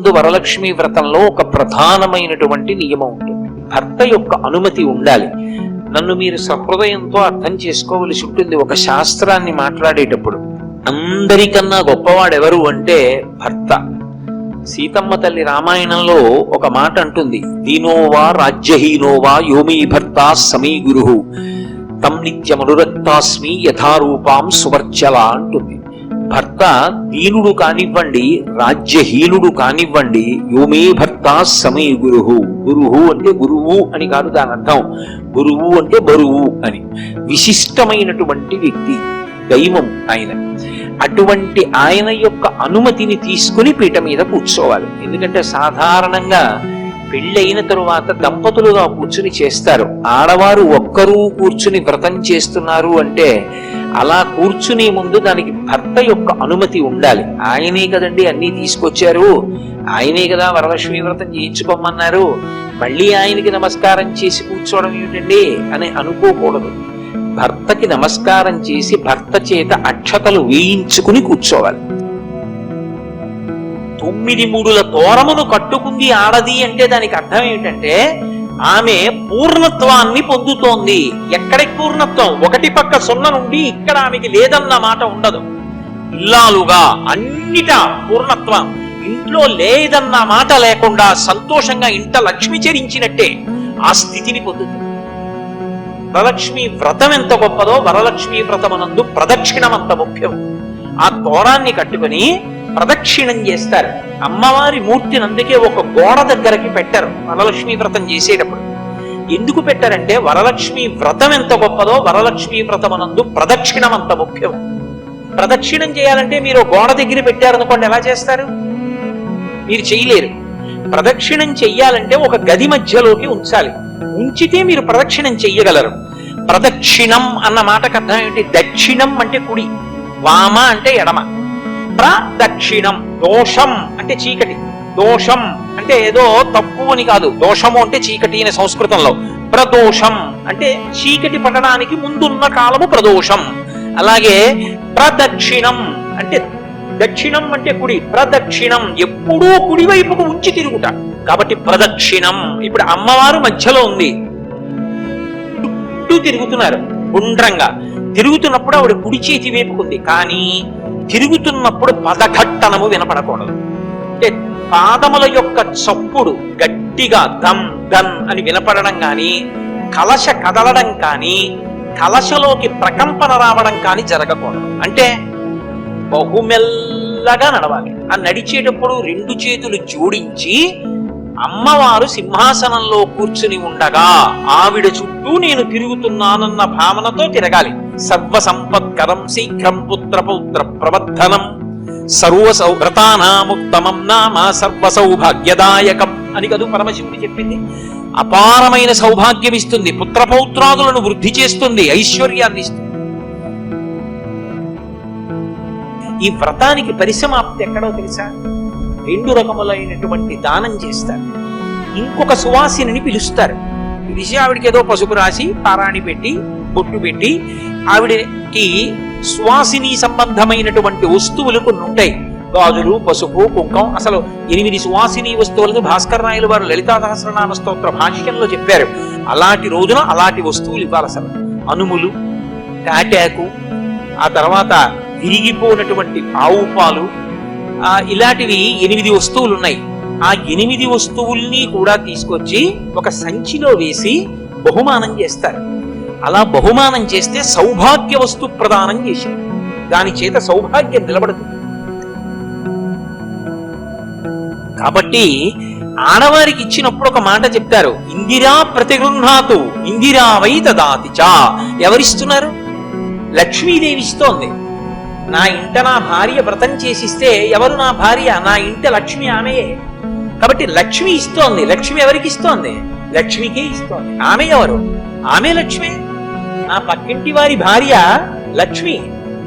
ముందు వరలక్ష్మి వ్రతంలో ఒక ప్రధానమైనటువంటి నియమం ఉంటుంది. భర్త యొక్క అనుమతి ఉండాలి. నన్ను మీరు సహృదయంతో అర్థం చేసుకోవలసి ఉంటుంది. ఒక శాస్త్రాన్ని మాట్లాడేటప్పుడు అందరికన్నా గొప్పవాడెవరు అంటే భర్త. సీతమ్మ తల్లి రామాయణంలో ఒక మాట అంటుంది. దీనోవా రాజ్యహీనోవా యోమీ భర్త సమీ గురు. తం నిత్యమనురక్తాస్మి యథారూపాం సువర్చల అంటుంది. భర్త దీనుడు కానివ్వండి రాజ్యహీనుడు కానివ్వండి యోమే భర్త సమయ గురువు గురువు అంటే గురువు అని కాదు దాని అర్థం. గురువు అంటే బరువు అని. విశిష్టమైనటువంటి వ్యక్తి దైవం ఆయన. అటువంటి ఆయన యొక్క అనుమతిని తీసుకుని పీట మీద కూర్చోవాలి. ఎందుకంటే సాధారణంగా పెళ్ళైన తరువాత దంపతులుగా కూర్చుని చేస్తారు. ఆడవారు ఒక్కరూ కూర్చుని వ్రతం చేస్తున్నారు అంటే అలా కూర్చునే ముందు దానికి భర్త యొక్క అనుమతి ఉండాలి. ఆయనే కదండి అన్నీ తీసుకొచ్చారు. ఆయనే కదా వరలక్ష్మి వ్రతం చేయించుకోమన్నారు. మళ్ళీ ఆయనకి నమస్కారం చేసి కూర్చోవడం ఏమిటండి అని అనుకోకూడదు. భర్తకి నమస్కారం చేసి భర్త చేత అక్షతలు వేయించుకుని కూర్చోవాలి. తొమ్మిది మూడుల తోరమును కట్టుకుంది ఆడది అంటే దానికి అర్థం ఏమిటంటే ఆమె పూర్ణత్వాన్ని పొందుతోంది. ఎక్కడికి పూర్ణత్వం? ఒకటి పక్క సున్న నుండి ఇక్కడ ఆమెకి లేదన్న మాట ఉండదు. ఇల్లాలుగా అన్నిట పూర్ణత్వం. ఇంట్లో లేదన్న మాట లేకుండా సంతోషంగా ఇంట లక్ష్మి చరించినట్టే ఆ స్థితిని పొందుతుంది. వరలక్ష్మి వ్రతం ఎంత గొప్పదో వరలక్ష్మి వ్రతమనందు ప్రదక్షిణం అంత ముఖ్యం. ఆ తోరాన్ని కట్టుకుని ప్రదక్షిణం చేస్తారు. అమ్మవారి మూర్తిని అందుకే ఒక గోడ దగ్గరకి పెట్టారు. వరలక్ష్మి వ్రతం చేసేటప్పుడు. ఎందుకు పెట్టారంటే వరలక్ష్మి వ్రతం ఎంత గొప్పదో వరలక్ష్మి వ్రతమనందు ప్రదక్షిణం అంత ముఖ్యం. ప్రదక్షిణం చేయాలంటే మీరు గోడ దగ్గర పెట్టారనుకోండి ఎలా చేస్తారు? మీరు చేయలేరు. ప్రదక్షిణం చెయ్యాలంటే ఒక గది మధ్యలోకి ఉంచాలి. ఉంచితే మీరు ప్రదక్షిణం చెయ్యగలరు. ప్రదక్షిణం అన్న మాటకు అర్థం ఏంటి దక్షిణం అంటే కుడి వామ అంటే ఎడమ. ప్రదక్షిణం దోషం అంటే చీకటి. దోషం అంటే ఏదో తప్పు అని కాదు. దోషము అంటే చీకటి అనే సంస్కృతంలో. ప్రదోషం అంటే చీకటి పడడానికి ముందున్న కాలము ప్రదోషం. అలాగే ప్రదక్షిణం అంటే దక్షిణం అంటే కుడి. ప్రదక్షిణం ఎప్పుడూ కుడి వైపుకు ఉంచి తిరుగుట. కాబట్టి ప్రదక్షిణం ఇప్పుడు అమ్మవారు మధ్యలో ఉంది. చుట్టూ తిరుగుతున్నారు. గుండ్రంగా. తిరుగుతున్నప్పుడు ఆవిడ కుడి చేతి వైపుకుంది కానీ తిరుగుతున్నప్పుడు పదఘట్టనము వినపడకూడదు. అంటే పాదముల యొక్క చప్పుడు గట్టిగా దమ్ దమ్ అని వినపడడం కానీ కలశ కదలడం కానీ కలశలోకి ప్రకంపన రావడం కానీ జరగకూడదు. అంటే బహుమెల్లగా నడవాలి. ఆ నడిచేటప్పుడు రెండు చేతులు జోడించి అమ్మవారు సింహాసనంలో కూర్చుని ఉండగా ఆవిడ చుట్టూ నేను తిరుగుతున్నానన్న భావనతో తిరగాలి. సర్వ సంపత్కరం శీఘ్రం పుత్ర పౌత్ర ప్రవర్ధనం. సర్వ సౌవ్రతానాముత్తమం నామ సర్వ సౌభాగ్యదాయకం అని కదూ పరమశివుడు చెప్పింది. అపారమైన సౌభాగ్యం ఇస్తుంది పుత్రపౌత్రాదులను వృద్ధి చేస్తుంది ఐశ్వర్యాన్ని ఇస్తుంది ఈ వ్రతానికి పరిసమాప్తి ఎక్కడో తెలుసా? రెండు రకములైనటువంటి దానం చేస్తారు. ఇంకొక సువాసిని పిలుస్తారు. పిలిచి ఆవిడకి ఏదో పసుపు రాసి పారాణి పెట్టి బొట్టు పెట్టి ఆవిడకి సువాసిని సంబంధమైనటువంటి వస్తువులు కొన్ని ఉంటాయి. గాజులు పసుపు కుంకం అసలు ఎనిమిది సువాసిని వస్తువులను భాస్కర్ రాయలు వారు లలితా సహస్రనామ స్తోత్ర భాష్యంలో చెప్పారు. అలాంటి రోజున అలాంటి వస్తువులు ఇవ్వాలి అసలు. అనుములు కాటాకు ఆ తర్వాత విరిగిపోయినటువంటి ఆవు పాలు ఇలాంటివి ఎనిమిది వస్తువులు ఉన్నాయి. ఆ ఎనిమిది వస్తువుల్ని కూడా తీసుకొచ్చి ఒక సంచిలో వేసి బహుమానం చేస్తారు. అలా బహుమానం చేస్తే సౌభాగ్య వస్తు ప్రదానం చేసి దాని చేత సౌభాగ్యం నిలబడుతుంది. కాబట్టి ఆడవారికి ఇచ్చినప్పుడు ఒక మాట చెప్తారు. ఇందిరా ప్రతిగృహాతు ఇందిరా వై దదాతి చా. ఎవరిస్తున్నారు? లక్ష్మీదేవి ఇస్తోంది. నా ఇంట నా భార్య వ్రతం చేసిస్తే ఎవరు నా భార్య? నా ఇంట లక్ష్మి ఆమెయే కాబట్టి లక్ష్మి ఇస్తోంది. లక్ష్మి ఎవరికి ఇస్తోంది? లక్ష్మికే ఇస్తోంది. ఆమె ఎవరు? ఆమె లక్ష్మి. నా పక్కింటి వారి భార్య లక్ష్మి.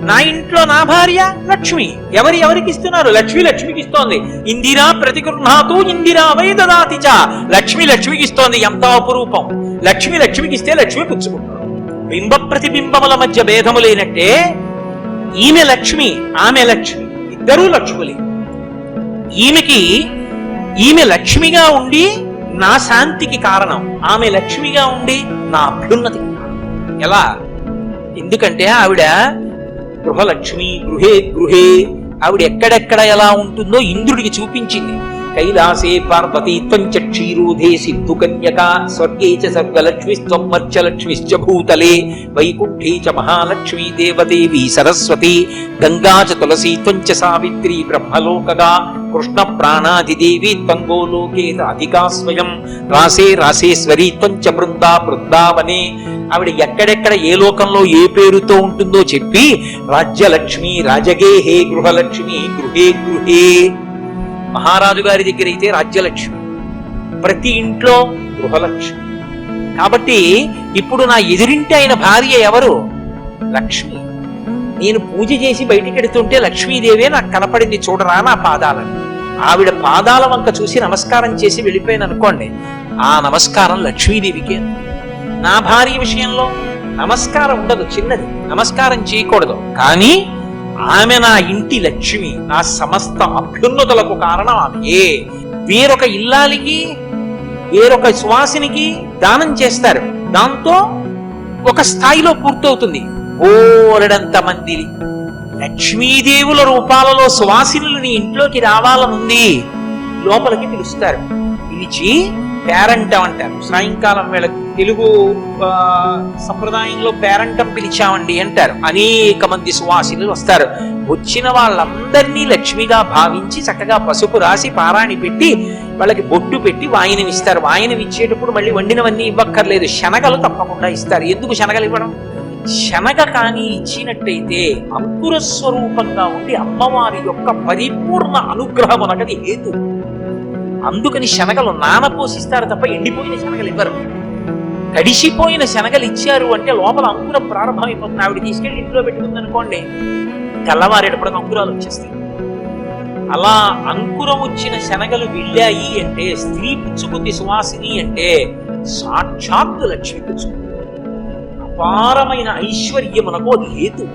నా ఇంట్లో నా భార్య లక్ష్మి. ఎవరి ఎవరికి ఇస్తున్నారు? లక్ష్మి లక్ష్మికి ఇస్తోంది. ఇందిరా ప్రతిగృహాతు ఇందిరా వై దదాతి చ. లక్ష్మి లక్ష్మికి ఇస్తోంది. ఎంత అపురూపం. లక్ష్మి లక్ష్మికి ఇస్తే లక్ష్మి పుచ్చుకుంటుంది. బింబ ప్రతిబింబముల మధ్య భేదము లేనట్టే ఈమె లక్ష్మి ఆమె లక్ష్మి. ఇద్దరూ లక్ష్ములే. ఈమెకి ఈమె లక్ష్మిగా ఉండి నా శాంతికి కారణం. ఆమె లక్ష్మిగా ఉండి నా అభ్యున్నతికి ఎలా? ఎందుకంటే ఆవిడ గృహలక్ష్మి గృహే గృహే ఆవిడ ఎక్కడెక్కడ ఎలా ఉంటుందో ఇంద్రుడికి చూపించింది. కైలాసే పార్వతీ త్వంచ క్షీరోధే సిద్ధు కన్యక స్వర్గే చ సర్గలక్ష్మిస్త్వం మర్చలక్ష్మిశ్చ భూతలే వైకుంఠే చ మహాలక్ష్మీ దేవదేవి సరస్వతి గంగా చ తులసీ త్వంచ సావిత్రి బ్రహ్మలోకగా కృష్ణ ప్రాణాదిదేవి త్వంగోలోకే రాధికా స్వయం రాసే రాసేశ్వరి త్వంచ బృందా బృందావనే. ఆవిడ ఎక్కడెక్కడ ఏ లోకంలో ఏ పేరుతో ఉంటుందో చెప్పి రాజ్యలక్ష్మి రాజగేహే గృహలక్ష్మి గృహే గృహే. మహారాజు గారి దగ్గర అయితే రాజ్యలక్ష్మి ప్రతి ఇంట్లో గృహలక్ష్మి. కాబట్టి ఇప్పుడు నా ఎదురింటి అయిన భార్య ఎవరు? లక్ష్మి. నేను పూజ చేసి బయటికి ఎడుతుంటే లక్ష్మీదేవే నాకు కనపడింది చూడరా నా పాదాలను. ఆవిడ పాదాల వంక చూసి నమస్కారం చేసి వెళ్ళిపోయాను అనుకోండి. ఆ నమస్కారం లక్ష్మీదేవికే. నా భార్య విషయంలో నమస్కారం ఉండదు చిన్నది. నమస్కారం చేయకూడదు. కానీ ఆమె నా ఇంటి లక్ష్మి నా సమస్త అభ్యున్నతులకు కారణం ఆమెయే. వేరొక ఇల్లాలికి వేరొక సువాసినికి దానం చేస్తారు. దాంతో ఒక స్థాయిలో పూర్తవుతుంది. ఓరడంత మంది లక్ష్మీదేవుల రూపాలలో సువాసినులు నీ ఇంట్లోకి రావాలనుంది. లోపలికి పిలుస్తారు. పిలిచి పేరంటం అంటారు. సాయంకాలం వేళ తెలుగు సంప్రదాయంలో పేరంటం పిలిచామండి అంటారు. అనేక మంది సువాసినులు వస్తారు. వచ్చిన వాళ్ళందరినీ లక్ష్మిగా భావించి చక్కగా పసుపు రాసి పారాణి పెట్టి వాళ్ళకి బొట్టు పెట్టి వాయినం ఇస్తారు. వాయినం ఇచ్చేటప్పుడు మళ్ళీ వండినవన్నీ ఇవ్వక్కర్లేదు. శనగలు తప్పకుండా ఇస్తారు. ఎందుకు శనగలు ఇవ్వడం? శనగ కానీ ఇచ్చినట్టయితే అంకుర స్వరూపంగా ఉండి అమ్మవారి యొక్క పరిపూర్ణ అనుగ్రహం అనుగ్రహమునకది హేతు. అందుకని శనగలు నానపోసిస్తారు తప్ప ఎండిపోయిన శనగలు ఇవ్వరు. తడిసిపోయిన శనగలు ఇచ్చారు అంటే లోపల అంకురం ప్రారంభమైపోతుంది. ఆవిడ తీసుకెళ్ళి ఇంట్లో పెట్టుకుంది అనుకోండి తెల్లవారేటప్పటికి అంకురాలు వచ్చేస్తాయి. అలా అంకురం వచ్చిన శనగలు వెళ్ళాయి అంటే స్త్రీ పుచ్చుకుంది సువాసిని అంటే సాక్షాత్తు లక్ష్మి పుచ్చుకుంది అపారమైన ఐశ్వర్యమునకు అది హేతు.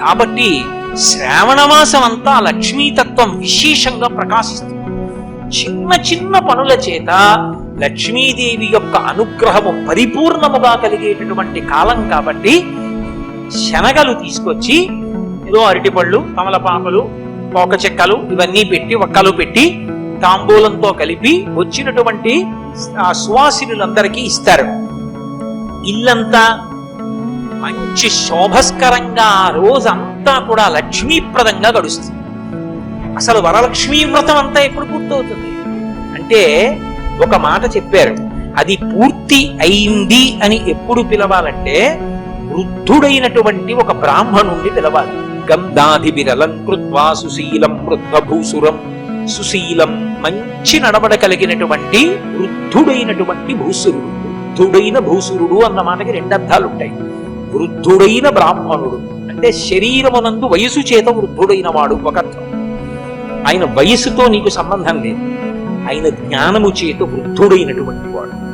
కాబట్టి శ్రావణ మాసం అంతా లక్ష్మీతత్వం విశేషంగా ప్రకాశిస్తుంది. చిన్న చిన్న పనుల చేత లక్ష్మీదేవి యొక్క అనుగ్రహము పరిపూర్ణముగా కలిగేటటువంటి కాలం కాబట్టి శనగలు తీసుకొచ్చి ఏదో అరటిపళ్ళు తమలపాకులు పోక చెక్కలు ఇవన్నీ పెట్టి ఒక్కలు పెట్టి తాంబూలంతో కలిపి వచ్చినటువంటి ఆ సువాసినులందరికీ ఇస్తారు. ఇల్లంతా మంచి శోభస్కరంగా ఆ రోజంతా కూడా లక్ష్మీప్రదంగా గడుస్తుంది. అసలు వరలక్ష్మీ వ్రతం అంతా ఎప్పుడు పూర్తవుతుంది? అంటే ఒక మాట చెప్పారు. అది పూర్తి అయింది అని ఎప్పుడు పిలవాలంటే వృద్ధుడైనటువంటి ఒక బ్రాహ్మణుణ్ణి పిలవాలి. గంధాది విరలం కృత్వా సుశీలం వృద్ధభూసురం. సుశీలం మంచి నడవడ కలిగినటువంటి వృద్ధుడైనటువంటి భూసురుడు. వృద్ధుడైన భూసురుడు అన్న మాటకి రెండు అర్థాలు ఉంటాయి. వృద్ధుడైన బ్రాహ్మణుడు అంటే శరీరమునందు వయసు చేత వృద్ధుడైన వాడు ఒక అర్థం. ఆయన వయసుతో నీకు సంబంధం లేదు. ఆయన జ్ఞానము చేత వృద్ధుడైనటువంటి వాడు.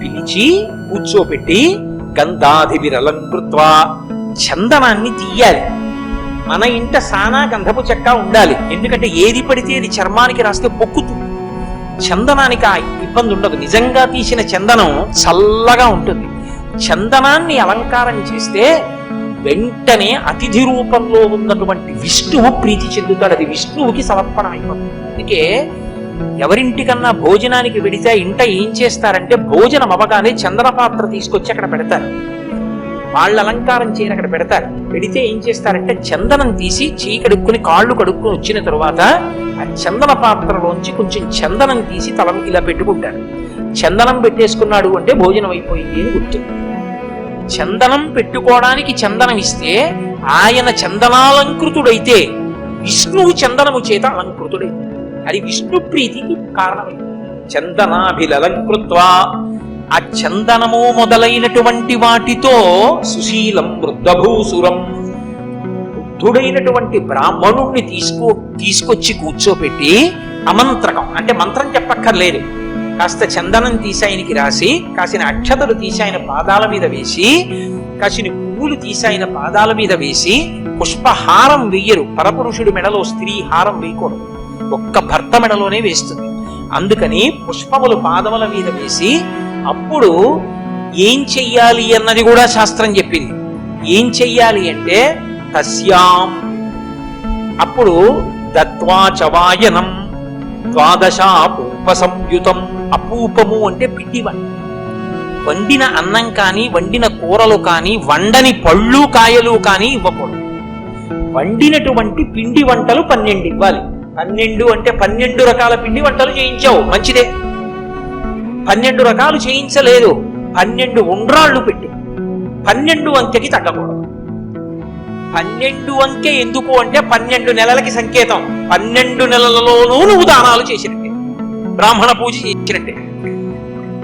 పిలిచి కూర్చోపెట్టి గంధాది విరలం కృత్వా చందనాన్ని తీయాలి. మన ఇంట సానా గంధపు చెక్క ఉండాలి. ఎందుకంటే ఏది పడితే అది చర్మానికి రాస్తే పొక్కుతుంది. చందనానికి ఆ ఇబ్బంది ఉండదు. నిజంగా తీసిన చందనం చల్లగా ఉంటుంది. చందనాన్ని అలంకారం చేస్తే వెంటనే అతిథి రూపంలో ఉన్నటువంటి విష్ణువు ప్రీతి చెందుతాడు. అది విష్ణువుకి సమర్పణ అయిపోతుంది. అందుకే ఎవరింటికన్నా భోజనానికి వెడితే ఇంట ఏం చేస్తారంటే భోజనం అవగానే చందన పాత్ర తీసుకొచ్చి అక్కడ పెడతారు. వాళ్ళు అలంకారం చేయని అక్కడ పెడతారు. పెడితే ఏం చేస్తారంటే చందనం తీసి చేయి కడుక్కుని కాళ్ళు కడుక్కుని వచ్చిన తరువాత ఆ చందన పాత్రలోంచి కొంచెం చందనం తీసి తలం ఇలా పెట్టుకుంటారు. చందనం పెట్టేసుకున్నాడు అంటే భోజనం అయిపోయింది అని గుర్తు. చందనం పెట్టుకోవడానికి చందనం ఇస్తే ఆయన చందనాలంకృతుడైతే విష్ణువు చందనము చేత అలంకృతుడై అది విష్ణు ప్రీతికి కారణమై. చందనాభిలలంకృత్వా. ఆ చందనము మొదలైనటువంటి వాటితో సుశీలం వృద్ధభూసురం. వృద్ధుడైనటువంటి బ్రాహ్మణుణ్ణి తీసుకో తీసుకొచ్చి కూర్చోపెట్టి అమంత్రకం. అంటే మంత్రం చెప్పక్కర్లేదు. కాస్త చందనం తీసి ఆయనకి రాసి కాసిన అక్షతలు తీసి ఆయన పాదాల మీద వేసి కాసిన పువ్వులు తీసి ఆయన పాదాల మీద వేసి పుష్పహారం వెయ్యరు. పరపురుషుడి మెడలో స్త్రీ హారం వేయకూడదు. ఒక్క భర్త మెడలోనే వేస్తుంది. అందుకని పుష్పములు పాదముల మీద వేసి అప్పుడు ఏం చెయ్యాలి అన్నది కూడా శాస్త్రం చెప్పింది. ఏం చెయ్యాలి అంటే తస్యాం. అప్పుడు దత్వా చవాయనం ద్వాదశాపూప సంయుతం అపూపము అంటే పిండి వంట వండిన అన్నం కానీ వండిన కూరలు కానీ వండని పళ్ళు కాయలు కానీ ఇవ్వకూడదు. వండినటువంటి పిండి వంటలు పన్నెండు ఇవ్వాలి. పన్నెండు అంటే పన్నెండు రకాల పిండి వంటలు చేయించావు మంచిదే. పన్నెండు రకాలు చేయించలేదు. పన్నెండు ఉండ్రాళ్ళు పెట్టి. పన్నెండు అంకెకి తగ్గకూడదు. పన్నెండు అంకె ఎందుకు అంటే పన్నెండు నెలలకి సంకేతం. పన్నెండు నెలలలోనూ నువ్వు దానాలు చేసినట్టే. బ్రాహ్మణ పూజ చేసినట్టే.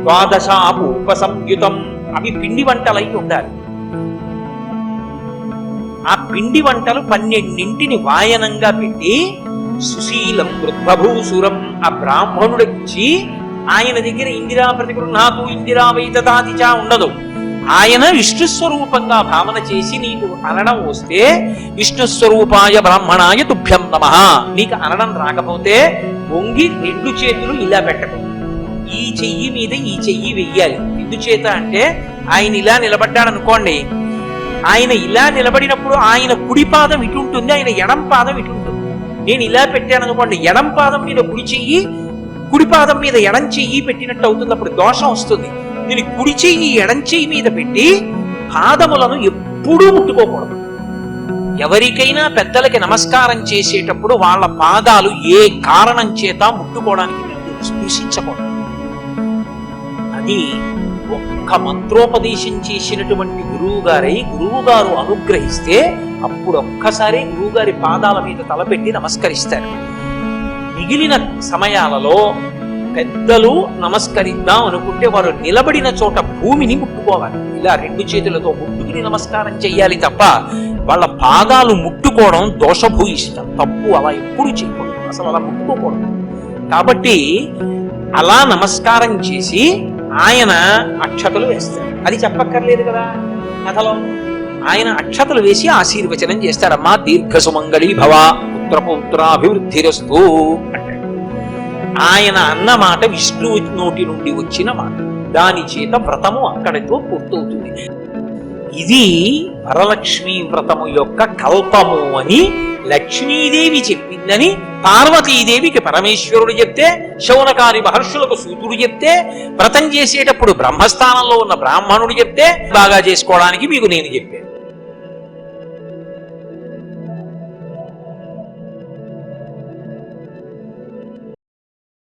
ద్వాదశాపు ఉపసంయుతం. అవి పిండి వంటలై ఉండాలి. ఆ పిండి వంటలు పన్నెండింటిని వాయనంగా పెట్టి సుశీలం వృద్ధభూసురం ఆ బ్రాహ్మణుడిచ్చి ఆయన దగ్గర ఇందిరా ప్రతిగృహాతు ఇందిరా వైతతాతిచా ఉండదు. ఆయన విష్ణు స్వరూపంగా భావన చేసి నీకు అనడం వస్తే విష్ణు స్వరూపాయ బ్రాహ్మణాయ తుభ్యం నమ. నీకు అనడం రాకపోతే వంగి రెండు చేతులు ఇలా పెట్టకు. ఈ చెయ్యి మీద ఈ చెయ్యి వెయ్యాలి. ఎందుచేత అంటే ఆయన ఇలా నిలబడ్డాడు అనుకోండి ఆయన ఇలా నిలబడినప్పుడు ఆయన కుడి పాదం ఇటుంటుంది ఆయన ఎడం పాదం ఇటుంటుంది నేను ఇలా పెట్టాను అనుకోండి ఎడం పాదం మీద కుడి చెయ్యి కుడి పాదం మీద ఎడం చెయ్యి పెట్టినట్టు అవుతుంది అప్పుడు దోషం వస్తుంది. నేను కుడి చెయ్యి ఎడం చెయ్యి మీద పెట్టి పాదములను ఎప్పుడూ ముట్టుకోకూడదు. ఎవరికైనా పెద్దలకి నమస్కారం చేసేటప్పుడు వాళ్ళ పాదాలు ఏ కారణం చేత ముట్టుకోవడానికి స్పృశించకూడదు. అది ఒక్క మంత్రోపదేశం చేసినటువంటి గురువు గారై గురువు గారు అనుగ్రహిస్తే అప్పుడు ఒక్కసారి గురువు గారి పాదాల మీద తలపెట్టి నమస్కరిస్తారు. మిగిలిన సమయాలలో పెద్దలు నమస్కరిద్దాం అనుకుంటే వారు నిలబడిన చోట భూమిని ముట్టుకోవాలి. ఇలా రెండు చేతులతో ముట్టుకుని నమస్కారం చెయ్యాలి తప్ప వాళ్ళ పాదాలు ముట్టుకోవడం దోషభూయిష్టం. తప్పు అలా ఎప్పుడు చేయకూడదు. అసలు అలా ముట్టుకోకూడదు. కాబట్టి అలా నమస్కారం చేసి ఆయన అక్షతలు వేస్తారు. అది చెప్పక్కర్లేదు కదా కథలో. ఆయన అక్షతలు వేసి ఆశీర్వచనం చేస్తారమ్మా. దీర్ఘ సుమంగళి భవ పుత్రపౌత్రాభివృద్ధిరస్తు. అంటాడు ఆయన అన్న మాట విష్ణువు నోటి నుండి వచ్చిన మాట. దాని చేత వ్రతము అక్కడితో పూర్తవుతుంది. ఇది వరలక్ష్మీ వ్రతము యొక్క కల్పము అని లక్ష్మీదేవి చెప్పిందని పార్వతీదేవికి పరమేశ్వరుడు చెప్తే శౌనకారి మహర్షులకు సూతుడు చెప్తే వ్రతం చేసేటప్పుడు బ్రహ్మస్థానంలో ఉన్న బ్రాహ్మణుడు చెప్తే బాగా చేసుకోవడానికి మీకు నేను చెప్పాను.